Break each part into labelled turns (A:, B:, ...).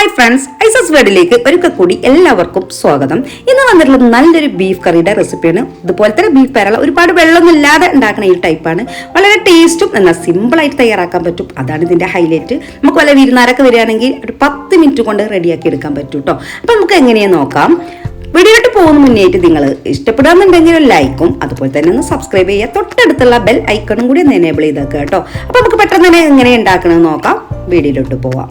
A: Hi friends ഐസസ് വേർഡിലേക്ക് ഒരിക്കൽ കൂടി എല്ലാവർക്കും സ്വാഗതം. ഇന്ന് വന്നിട്ടുള്ളത് നല്ലൊരു ബീഫ് കറിയുടെ റെസിപ്പിയാണ് ഇതുപോലെ തന്നെ ബീഫ് പേരള ഒരുപാട് വെള്ളമൊന്നും ഇല്ലാതെ ഉണ്ടാക്കുന്ന ഈ ടൈപ്പാണ് വളരെ ടേസ്റ്റും എന്നാൽ സിമ്പിളായിട്ട് തയ്യാറാക്കാൻ പറ്റും. അതാണ് ഇതിന്റെ ഹൈലൈറ്റ് നമുക്ക് വല്ല വിരുന്നാരൊക്കെ വരികയാണെങ്കിൽ ഒരു പത്ത് മിനിറ്റ് കൊണ്ട് റെഡിയാക്കി എടുക്കാൻ പറ്റും കേട്ടോ അപ്പൊ നമുക്ക് എങ്ങനെയാ നോക്കാം. വീഡിയോട്ട് പോകുന്ന മുന്നേറ്റ് നിങ്ങൾ ഇഷ്ടപ്പെടാമെന്നുണ്ടെങ്കിൽ ലൈക്കും അതുപോലെ തന്നെ ഒന്ന് സബ്സ്ക്രൈബ് ചെയ്യുക. തൊട്ടടുത്തുള്ള ബെൽ ഐക്കണും കൂടി ഒന്ന് എനേബിൾ ചെയ്തേക്കുക കേട്ടോ അപ്പൊ നമുക്ക് പെട്ടെന്ന് തന്നെ എങ്ങനെ ഉണ്ടാക്കണമെന്ന് നോക്കാം. വീഡിയോയിലോട്ട് പോവാം.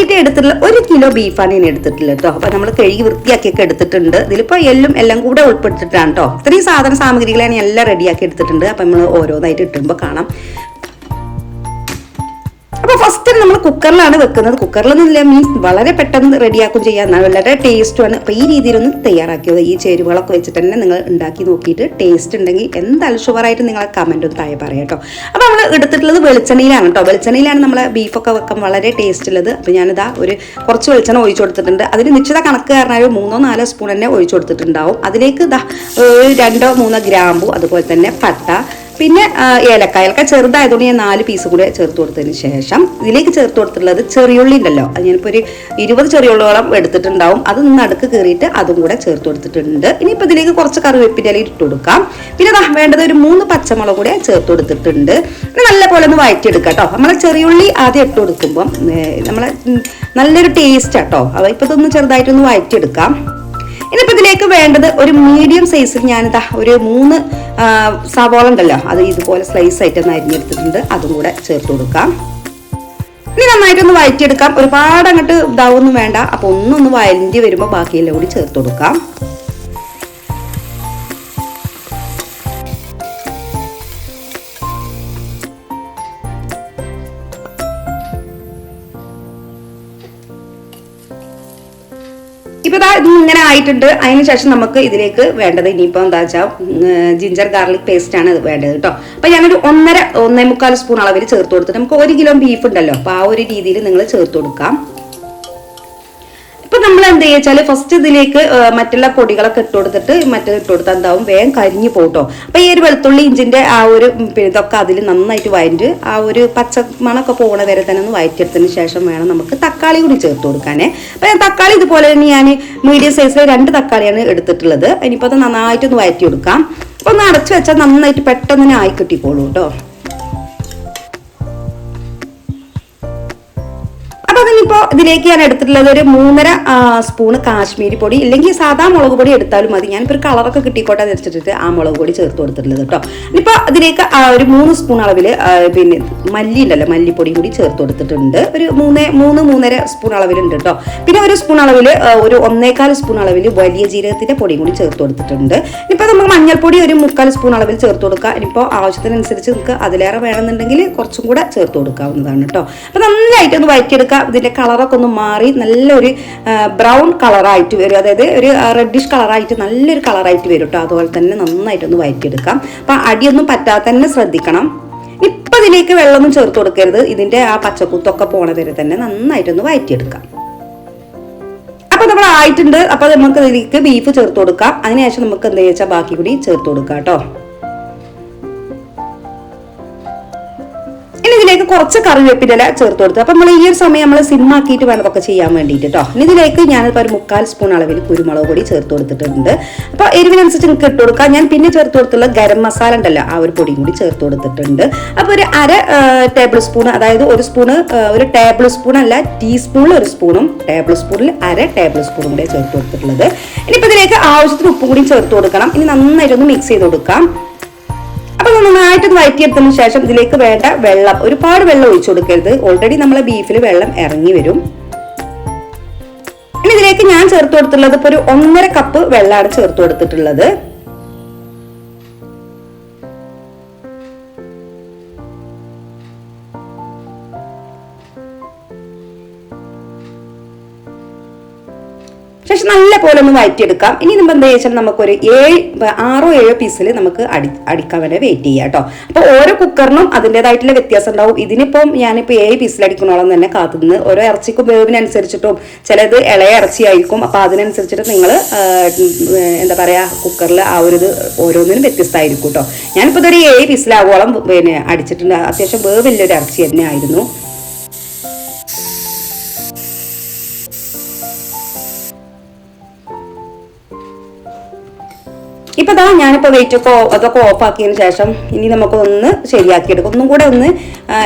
A: വേണ്ടിയിട്ട് എടുത്തിട്ടുള്ള ഒരു കിലോ ബീഫാണ് ഞാൻ എടുത്തിട്ടുള്ളത് കേട്ടോ അപ്പൊ നമ്മൾ കഴുകി വൃത്തിയാക്കിയൊക്കെ എടുത്തിട്ടുണ്ട്. ഇതിലിപ്പോ എല്ലും എല്ലാം കൂടെ ഉൾപ്പെടുത്തിട്ടാണ് കേട്ടോ ഇത്രയും സാധന സാമഗ്രികളാണ് ഞാൻ എല്ലാം റെഡിയാക്കി എടുത്തിട്ടുണ്ട്. അപ്പൊ നമ്മൾ ഓരോന്നായിട്ട് ഇട്ടുമ്പോൾ കാണാം. അപ്പൊ ഫസ്റ്റ് നമ്മൾ കുക്കറിലാണ് വെക്കുന്നത്. കുക്കറിലൊന്നുമില്ല മീൻസ് വളരെ പെട്ടെന്ന് റെഡിയാക്കും ചെയ്യാൻ വളരെ ടേസ്റ്റുമാണ് അപ്പൊ ഈ രീതിയിലൊന്ന് തയ്യാറാക്കിയത് ഈ ചേരുവകളൊക്കെ വെച്ചിട്ട് തന്നെ നിങ്ങൾ ഉണ്ടാക്കി നോക്കിയിട്ട് ടേസ്റ്റ് ഉണ്ടെങ്കിൽ എന്തായാലും ഷുവറായിട്ട് നിങ്ങളെ കമന്റ് ഒന്ന് താഴെ പറയാം കേട്ടോ. അപ്പൊ നമ്മൾ എടുത്തിട്ടുള്ളത് വെളിച്ചെണ്ണയിലാണ് കേട്ടോ. വെളിച്ചെണ്ണയിലാണ് നമ്മളെ ബീഫൊക്കെ വെക്കാൻ വളരെ ടേസ്റ്റ് ഉള്ളത്. അപ്പൊ ഞാനിതാ ഒരു കുറച്ച് വെളിച്ചെണ്ണ ഒഴിച്ചു കൊടുത്തിട്ടുണ്ട്. അതിന് നിശ്ചിത കണക്ക് കാരണം ഒരു മൂന്നോ നാലോ സ്പൂൺ തന്നെ ഒഴിച്ചു കൊടുത്തിട്ടുണ്ടാവും. അതിലേക്ക് ഇതാ രണ്ടോ മൂന്നോ ഗ്രാമ്പു അതുപോലെ തന്നെ പട്ട പിന്നെ ഏലക്ക ഏലക്കായ ചെറുതായതുകൊണ്ട് ഞാൻ നാല് പീസ് കൂടെ ചേർത്ത് കൊടുത്തതിന് ശേഷം ഇതിലേക്ക് ചേർത്ത് കൊടുത്തിട്ടുള്ളത് ചെറിയുള്ളി ഉണ്ടല്ലോ. അത് ഞാനിപ്പോൾ ഒരു ഇരുപത് ചെറിയുള്ളിയോളം എടുത്തിട്ടുണ്ടാവും. അത് നടുക്ക് കയറിയിട്ട് അതും കൂടെ ചേർത്ത് കൊടുത്തിട്ടുണ്ട്. ഇനിയിപ്പോൾ ഇതിലേക്ക് കുറച്ച് കറിവേപ്പിന്റെ ഇട്ട് കൊടുക്കാം. പിന്നെ അതാ വേണ്ടത് ഒരു മൂന്ന് പച്ചമുളക് കൂടെ ചേർത്ത് കൊടുത്തിട്ടുണ്ട്. പിന്നെ നല്ല പോലെ ഒന്ന് വഴറ്റിയെടുക്കാം കേട്ടോ നമ്മളെ ചെറിയുള്ളി ആദ്യം ഇട്ട് കൊടുക്കുമ്പം നമ്മളെ നല്ലൊരു ടേസ്റ്റ് കേട്ടോ അപ്പോൾ ഇപ്പോൾ ഇതൊന്ന് ചെറുതായിട്ടൊന്ന് വഴറ്റിയെടുക്കാം. ഇനിയിപ്പോൾ ഇതിലേക്ക് വേണ്ടത് ഒരു മീഡിയം സൈസിൽ ഞാനിതാ ഒരു മൂന്ന് സവോള ഉണ്ടല്ലോ അത് ഇതുപോലെ സ്ലൈസ് ആയിട്ട് ഒന്ന് അരിഞ്ഞെടുത്തിട്ടുണ്ട്. അതും കൂടെ ചേർത്ത് കൊടുക്കാം. ഇനി നന്നായിട്ടൊന്ന് വഴറ്റിയെടുക്കാം. ഒരുപാട് അങ്ങോട്ട് ഇതാവൊന്നും വേണ്ട. അപ്പോൾ ഒന്നൊന്ന് വഴറ്റി വരുമ്പോൾ ബാക്കിയെല്ലാം കൂടി ചേർത്ത് കൊടുക്കാം. ഇത് ഇങ്ങനെ ആയിട്ടുണ്ട്. അതിന് ശേഷം നമുക്ക് ഇതിലേക്ക് വേണ്ടത് ഇനിയിപ്പോ എന്താ വെച്ചാൽ ജിഞ്ചർ ഗാർലിക് പേസ്റ്റ് ആണ് അത് വേണ്ടത് കേട്ടോ അപ്പൊ ഞാനൊരു ഒന്നര ഒന്നേ മുക്കാൽ സ്പൂൺ അളവിൽ ചേർത്ത് കൊടുത്തിട്ട് നമുക്ക് ഒരു കിലോ ബീഫ് ഉണ്ടല്ലോ. അപ്പോൾ ആ ഒരു രീതിയിൽ നിങ്ങൾ ചേർത്ത് കൊടുക്കാം. എന്ത് ചെയ്യാച്ചാൽ ഫസ്റ്റ് ഇതിലേക്ക് മറ്റുള്ള പൊടികളൊക്കെ ഇട്ട് കൊടുത്തിട്ട് മറ്റേ ഇട്ട് കൊടുത്താൽ എന്താവും? വേഗം കരിഞ്ഞു പോട്ടോ. അപ്പൊ ഈ ഒരു വെളുത്തുള്ളി ഇഞ്ചിന്റെ ആ ഒരു ഇതൊക്കെ അതിൽ നന്നായിട്ട് വയറ്റ് ആ ഒരു പച്ച മണമൊക്കെ പോണ വരെ തന്നെ ഒന്ന് വഴറ്റിയെടുത്തതിന് ശേഷം വേണം നമുക്ക് തക്കാളി കൂടി ചേർത്ത് കൊടുക്കാനേ. അപ്പൊ ഞാൻ തക്കാളി ഇതുപോലെ തന്നെ ഞാൻ മീഡിയം സൈസിലെ രണ്ട് തക്കാളിയാണ് എടുത്തിട്ടുള്ളത്. ഇനിയിപ്പോൾ അത് നന്നായിട്ടൊന്ന് വഴറ്റി കൊടുക്കാം. അപ്പൊ ഒന്ന് അടച്ചു വെച്ചാൽ നന്നായിട്ട് പെട്ടെന്ന് തന്നെ ആയി കിട്ടിക്കോളൂ കേട്ടോ അതിനിപ്പോ ഇതിലേക്ക് ഞാൻ എടുത്തിട്ടുള്ളത്. ഒരു മൂന്നര സ്പൂണ് കാശ്മീരി പൊടി ഇല്ലെങ്കിൽ സാധാ മുളക് പൊടി എടുത്താലും മതി. ഞാനിപ്പോൾ ഒരു കളറൊക്കെ കിട്ടിക്കോട്ടെ എന്ന് വെച്ചിട്ട് ആ മുളക് പൊടി ചേർത്ത് കൊടുത്തിട്ടുള്ളത് കേട്ടോ ഇനിയിപ്പോൾ ഇതിലേക്ക് ഒരു മൂന്ന് സ്പൂൺ അളവിൽ പിന്നെ മല്ലി ഉണ്ടല്ലോ മല്ലിപ്പൊടിയും കൂടി ചേർത്ത് കൊടുത്തിട്ടുണ്ട്. ഒരു മൂന്ന് മൂന്ന് മൂന്നര സ്പൂൺ അളവിലുണ്ട് കേട്ടോ പിന്നെ ഒരു സ്പൂൺ അളവിൽ ഒരു ഒന്നേകാൽ സ്പൂൺ അളവിൽ വലിയ ജീരകത്തിന്റെ പൊടിയും കൂടി ചേർത്ത് കൊടുത്തിട്ടുണ്ട്. ഇപ്പോൾ നമുക്ക് മഞ്ഞൾപ്പൊടി ഒരു മുക്കാൽ സ്പൂൺ അളവിൽ ചേർത്ത് കൊടുക്കുക ഇനിയിപ്പോൾ ആവശ്യത്തിനനുസരിച്ച് നിങ്ങൾക്ക് അതിലേറെ വേണമെന്നുണ്ടെങ്കിൽ കുറച്ചും കൂടെ ചേർത്ത് കൊടുക്കാവുന്നതാണ് കേട്ടോ അപ്പോൾ നന്നായിട്ടൊന്ന് വഴറ്റിയെടുക്കുക ഇതിന്റെ കളറൊക്കെ ഒന്ന് മാറി നല്ലൊരു ബ്രൗൺ കളറായിട്ട് വരും. അതായത് ഒരു റെഡിഷ് കളറായിട്ട് നല്ലൊരു കളറായിട്ട് വരും കേട്ടോ അതുപോലെ തന്നെ നന്നായിട്ടൊന്ന് വഴറ്റിയെടുക്കാം അപ്പം അടിയൊന്നും പറ്റാതെ തന്നെ ശ്രദ്ധിക്കണം. ഇപ്പം ഇതിലേക്ക് വെള്ളമൊന്നും ചേർത്ത് കൊടുക്കരുത്. ഇതിന്റെ ആ പച്ചക്കുത്തൊക്കെ പോണ വരെ തന്നെ നന്നായിട്ടൊന്ന് വഴറ്റിയെടുക്കാം അപ്പൊ നമ്മൾ ആയിട്ടുണ്ട്. അപ്പൊ നമുക്ക് ഇതിലേക്ക് ബീഫ് ചേർത്ത് കൊടുക്കാം. അതിനുശേഷം നമുക്ക് എന്താ വെച്ചാൽ ബാക്കി കൂടി ചേർത്ത് കൊടുക്കാം കേട്ടോ ഇതിലേക്ക് കുറച്ച് കറിവേപ്പില ചേർത്ത് കൊടുത്തു. അപ്പം നമ്മൾ ഈ ഒരു സമയം നമ്മൾ സിമ്മാക്കിയിട്ട് വേണം ഇതൊക്കെ ചെയ്യാൻ വേണ്ടിയിട്ട് കേട്ടോ ഇനി ഇതിലേക്ക് ഞാനിപ്പോൾ ഒരു മുക്കാൽ സ്പൂൺ അളവിൽ കുരുമുളക് പൊടി ചേർത്ത് കൊടുത്തിട്ടുണ്ട്. അപ്പോൾ എരിവിനനുസരിച്ച് നിങ്ങൾക്ക് ഇട്ട് കൊടുക്കാം. ഞാൻ പിന്നെ ചേർത്ത് കൊടുത്തുള്ള ഗരം മസാല ഉണ്ടല്ലോ ആ ഒരു പൊടിയും കൂടി ചേർത്ത് കൊടുത്തിട്ടുണ്ട്. അപ്പോൾ ഒരു അര ടേബിൾ സ്പൂൺ അതായത് ഒരു സ്പൂണ് ഒരു ടേബിൾ സ്പൂൺ അല്ല ടീസ്പൂണിൽ ഒരു സ്പൂണും ടേബിൾ സ്പൂണിൽ അര ടേബിൾ സ്പൂണും കൂടെ ചേർത്ത് കൊടുത്തിട്ടുള്ളത്. ഇനിയിപ്പോൾ ഇതിലേക്ക് ആവശ്യത്തിന് ഉപ്പും കൂടി ചേർത്ത് കൊടുക്കണം. ഇനി നന്നായിട്ടൊന്ന് മിക്സ് ചെയ്ത് കൊടുക്കാം. അപ്പൊ നമ്മൾ നന്നായിട്ട് വഴറ്റിയെടുത്തതിന് ശേഷം ഇതിലേക്ക് വേണ്ട വെള്ളം ഒരുപാട് വെള്ളം ഒഴിച്ചു കൊടുക്കരുത്. ഓൾറെഡി നമ്മളെ ബീഫിൽ വെള്ളം ഇറങ്ങി വരും. ഇനി ഇതിലേക്ക് ഞാൻ ചേർത്ത് കൊടുത്തിട്ടുള്ളത് ഇപ്പൊ ഒരു ഒന്നര കപ്പ് വെള്ളമാണ് ചേർത്ത് കൊടുത്തിട്ടുള്ളത്. ശേഷം നല്ല പോലെ ഒന്ന് വഴറ്റിയെടുക്കാം ഇനി നമ്മൾ എന്താ വെച്ചാൽ നമുക്കൊരു ഏഴ് ആറോ ഏഴോ പീസിൽ നമുക്ക് അടി അടിക്കാൻ വരെ വെയിറ്റ് ചെയ്യാം കേട്ടോ അപ്പോൾ ഓരോ കുക്കറിനും അതിന്റെതായിട്ടുള്ള വ്യത്യാസം ഉണ്ടാവും. ഇതിനിപ്പം ഞാനിപ്പോൾ ഏഴ് പീസിൽ അടിക്കണോളം തന്നെ കാത്തുനിന്ന് ഓരോ ഇറച്ചിക്കും വേവിനനുസരിച്ചിട്ടും ചിലത് ഇളയ ഇറച്ചിയായിരിക്കും. അപ്പോൾ അതിനനുസരിച്ചിട്ട് നിങ്ങൾ എന്താ പറയുക കുക്കറിൽ ആ ഒരു ഇത് ഓരോന്നിനും വ്യത്യസ്തമായിരിക്കും കേട്ടോ ഞാനിപ്പോൾ ഇതൊരു ഏഴ് പീസിലാവോളം പിന്നെ അടിച്ചിട്ടുണ്ട്. അത്യാവശ്യം വേവില്ലൊരു ഇറച്ചി തന്നെ ആയിരുന്നു. ഇപ്പൊ ഇതാ ഞാനിപ്പോ വെയിറ്റ് ഒക്കെ അതൊക്കെ ഓഫ് ആക്കിയതിന് ശേഷം ഇനി നമുക്ക് ഒന്ന് ശരിയാക്കിയെടുക്കാം. ഒന്നും കൂടെ ഒന്ന്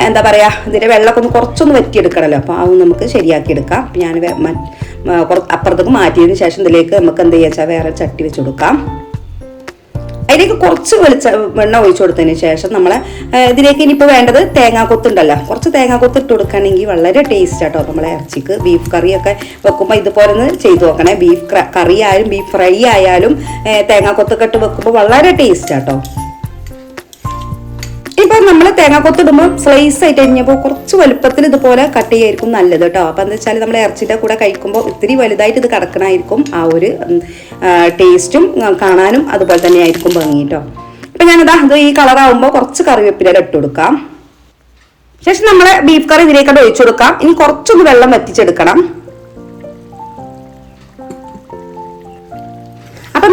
A: എന്താ പറയാ ഇതിന്റെ വെള്ളമൊക്കെ ഒന്ന് കുറച്ചൊന്ന് വറ്റിയെടുക്കണമല്ലോ അപ്പൊ അത് നമുക്ക് ശരിയാക്കിയെടുക്കാം. എടുക്കാം ഞാൻ അപ്പുറത്തേക്ക് മാറ്റിയതിന് ശേഷം ഇതിലേക്ക് നമുക്ക് എന്ത് ചെയ്യാ വേറെ ചട്ടി വെച്ച് കൊടുക്കാം. അതിലേക്ക് കുറച്ച് വെളിച്ച വെണ്ണ ഒഴിച്ചു കൊടുത്തതിന് ശേഷം നമ്മൾ ഇതിലേക്ക് ഇനിയിപ്പോൾ വേണ്ടത് തേങ്ങാക്കൊത്തുണ്ടല്ലോ കുറച്ച് തേങ്ങാക്കൊത്ത് ഇട്ട് കൊടുക്കുകയാണെങ്കിൽ വളരെ ടേസ്റ്റ് ആട്ടോ. നമ്മളെ ഇറച്ചിക്ക് ബീഫ് കറിയൊക്കെ വെക്കുമ്പോൾ ഇതുപോലെ ഒന്ന് ചെയ്തു നോക്കണേ. ബീഫ് കറി ആയാലും ബീഫ് ഫ്രൈ ആയാലും തേങ്ങാക്കൊത്തൊക്കെ ഇട്ട് വെക്കുമ്പോൾ വളരെ ടേസ്റ്റ് ആട്ടോ. നമ്മൾ തേങ്ങ കൊത്തിടുമ്പോൾ സ്ലൈസ് ആയിട്ട് കഴിഞ്ഞപ്പോൾ കുറച്ച് വലുപ്പത്തിൽ ഇതുപോലെ കട്ട് ചെയ്യായിരിക്കും നല്ലത് കേട്ടോ അപ്പം എന്താ വെച്ചാൽ നമ്മൾ ഇറച്ചിന്റെ കൂടെ കഴിക്കുമ്പോൾ ഒത്തിരി വലുതായിട്ട് ഇത് കിടക്കണമായിരിക്കും ആ ഒരു ടേസ്റ്റും കാണാനും അതുപോലെ തന്നെ ആയിരിക്കും ഭംഗി കേട്ടോ ഇപ്പം ഞാനിതാ ഇത് ഈ കളറാവുമ്പോൾ കുറച്ച് കറിവേപ്പില ഇട്ട് കൊടുക്കാം. ശേഷം നമ്മൾ ബീഫ് കറി ഇതിലേക്കത് ഒഴിച്ചു കൊടുക്കാം. ഇനി കുറച്ചൊന്ന് വെള്ളം വറ്റിച്ചെടുക്കണം.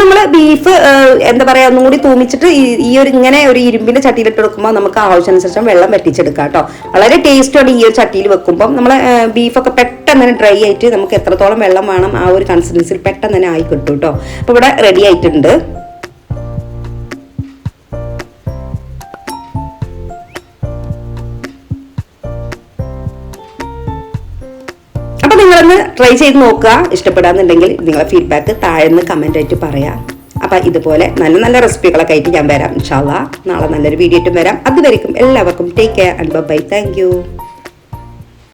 A: നമ്മൾ ബീഫ് എന്താ പറയാ ഒന്നുകൂടി തൂമിച്ചിട്ട് ഈ ഒരു ഇങ്ങനെ ഒരു ഇരുമ്പിന്റെ ചട്ടിയിൽ ഇട്ട് വെക്കുമ്പോൾ നമുക്ക് ആവശ്യാനുസരിച്ച് വെള്ളം വറ്റിച്ചെടുക്കാം കേട്ടോ. വളരെ ടേസ്റ്റാണ് ഈ ഒരു ചട്ടിയിൽ വെക്കുമ്പോൾ നമ്മൾ ബീഫൊക്കെ പെട്ടെന്ന് തന്നെ ഡ്രൈ ആയിട്ട് നമുക്ക് എത്രത്തോളം വെള്ളം വേണം ആ ഒരു കൺസിസ്റ്റൻസിൽ പെട്ടെന്ന് തന്നെ ആയി കിട്ടും കേട്ടോ. അപ്പോൾ ഇവിടെ റെഡി ആയിട്ടുണ്ട്. ട്രൈ ചെയ്ത് നോക്കുക. ഇഷ്ടപ്പെടാന്നുണ്ടെങ്കിൽ നിങ്ങളെ ഫീഡ്ബാക്ക് താഴെ കമന്റ് ആയിട്ട് പറയാം. അപ്പൊ ഇതുപോലെ നല്ല നല്ല റെസിപ്പികളൊക്കെ ആയിട്ട് ഞാൻ വരാം. ഇൻഷാല്ല നാളെ നല്ലൊരു വീഡിയോ ആയിട്ടും വരാം. അതുവരെയും എല്ലാവർക്കും take care and bye thank you